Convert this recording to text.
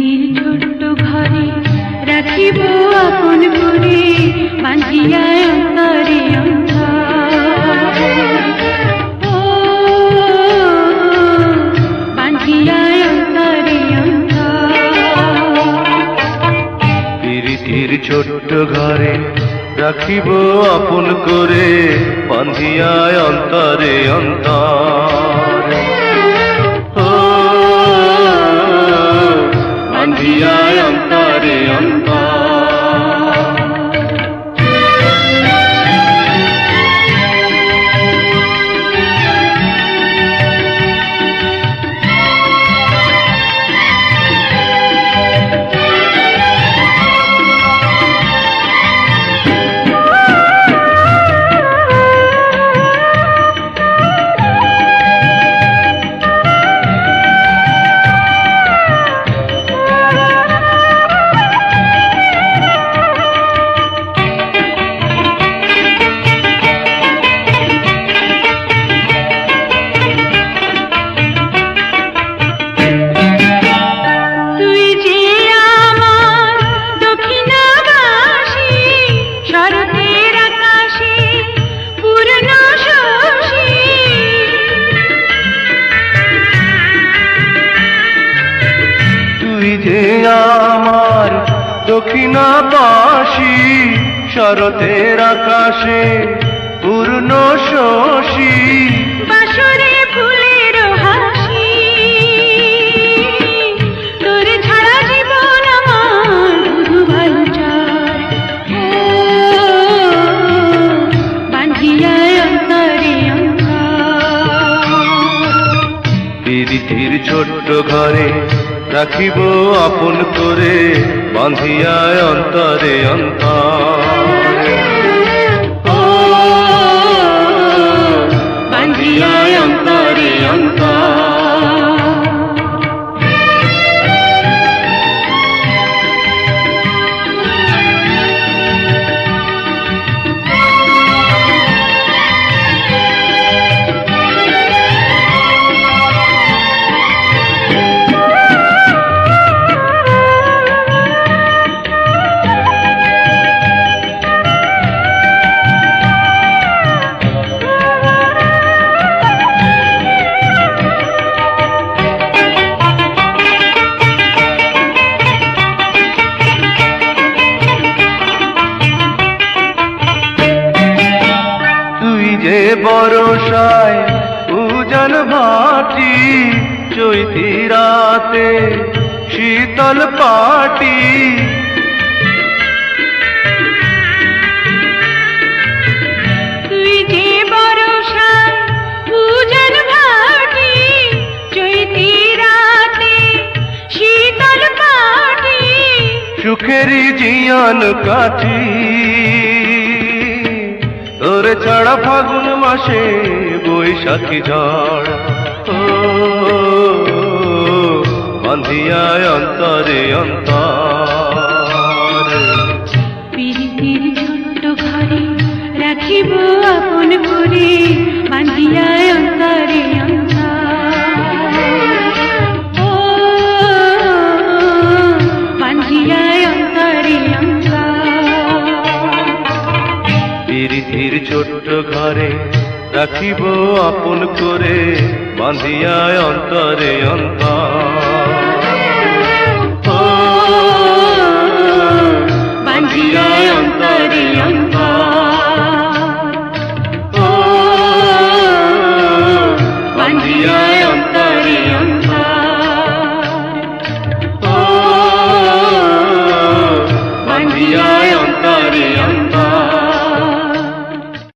স্মৃতির ছোট্ট ঘরে রাখিব আপন ঘরে বাঁচিয়া অন্তরে ছোট্ট ঘরে রাখিব আপন করে বাঁধিয়ায় অন্তরে অন্তর যে আমার দক্ষিণাবাসী শরতের আকাশে পূর্ণ শশী। ছোট্ট ঘরে রাখিব আপন করে বাঁধিয়ায় অন্তরে অন্তর। বরসায় উজান ভাটি চৈতি রাতে শীতল পাটি। সুখেরই জিয়ান কাটি তোর ছাড়া ফাগুন মাসে বৈশাখী ঝড়। ও বান্ধিয়ায় অন্তরে অন্তর। ছোট্ট ঘরে রাখিব আপন করে বাঁধিয়ায় অন্তরে অন্তর।